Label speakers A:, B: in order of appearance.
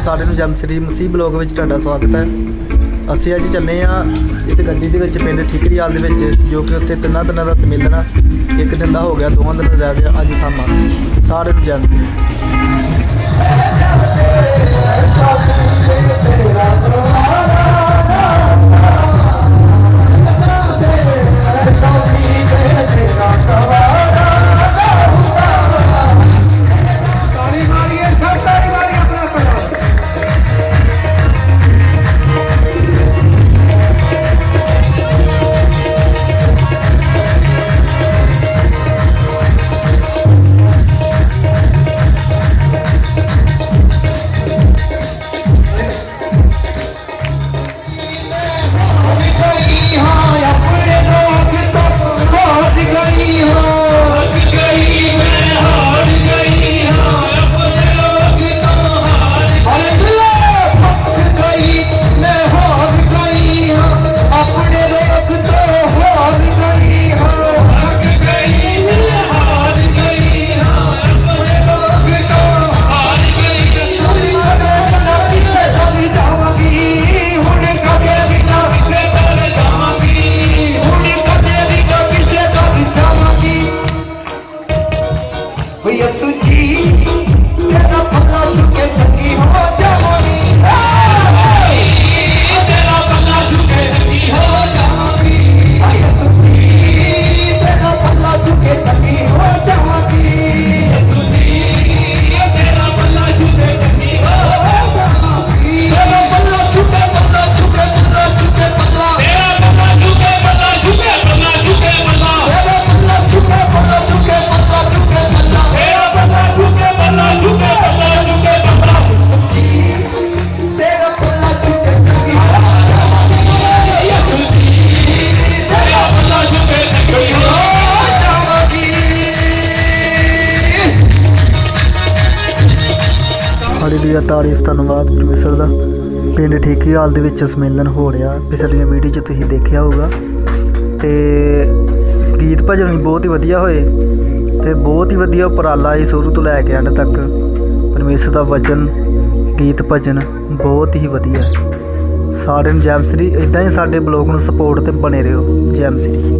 A: ਸਾਡੇ ਨੂੰ ਜੈਮ ਸ੍ਰੀ ਮਸੀਹ ਬਲੌਗ ਵਿੱਚ ਤੁਹਾਡਾ ਸਵਾਗਤ ਹੈ। ਅਸੀਂ ਅੱਜ ਚੱਲੇ ਆ ਇਸ ਗੱਡੀ ਦੇ ਵਿੱਚ, ਪਿੰਡ ਠਿਕਰੀਵਾਲ ਦੇ ਵਿੱਚ, ਜੋ ਕਿ ਉੱਥੇ ਤਿੰਨਾਂ ਦਿਨਾਂ ਦਾ ਸਮੇਲਨ ਆ। ਇੱਕ ਦਿਨ ਦਾ ਹੋ ਗਿਆ, ਦੋਵਾਂ ਦਿਨ ਰਹਿ ਗਿਆ, ਅੱਜ ਸਾਮਾ। ਸਾਰਿਆਂ ਨੂੰ ਜੈਮ। ਸ੍ਰੀ ਹਾਲੇਲੂਇਆ ਤਾਰੀਫ ਧੰਨਵਾਦ ਪਰਮੇਸ਼ਰ ਦਾ। ਪਿੰਡ ਠੇਕੀਵਾਲ ਦੇ ਵਿੱਚ ਸਮੇਲਨ ਹੋ ਰਿਹਾ। ਪਿਛਲੀਆਂ ਵੀਡੀਓ 'ਚ ਤੁਸੀਂ ਦੇਖਿਆ ਹੋਊਗਾ। ਤੇ ਗੀਤ ਭਜਨ ਵੀ ਬਹੁਤ ਹੀ ਵਧੀਆ ਹੋਏ। ਤੇ ਬਹੁਤ ਹੀ ਵਧੀਆ ਉਪਰਾਲਾ ਹੈ ਸ਼ੁਰੂ ਤੋਂ ਲੈ ਕੇ ਅੰਤ ਤੱਕ। ਪਰਮੇਸ਼ਰ ਦਾ ਵਚਨ, ਗੀਤ ਭਜਨ ਬਹੁਤ ਹੀ ਵਧੀਆ। ਸਾਰਿਆਂ ਨੂੰ ਜੈਮ ਸ੍ਰੀ ਇਦਾਂ ਹੀ ਸਾਡੇ ਬਲੌਗ ਨੂੰ ਸਪੋਰਟ ਤੇ ਬਣੇ ਰਹੋ। ਜੈਮ ਸ੍ਰੀ।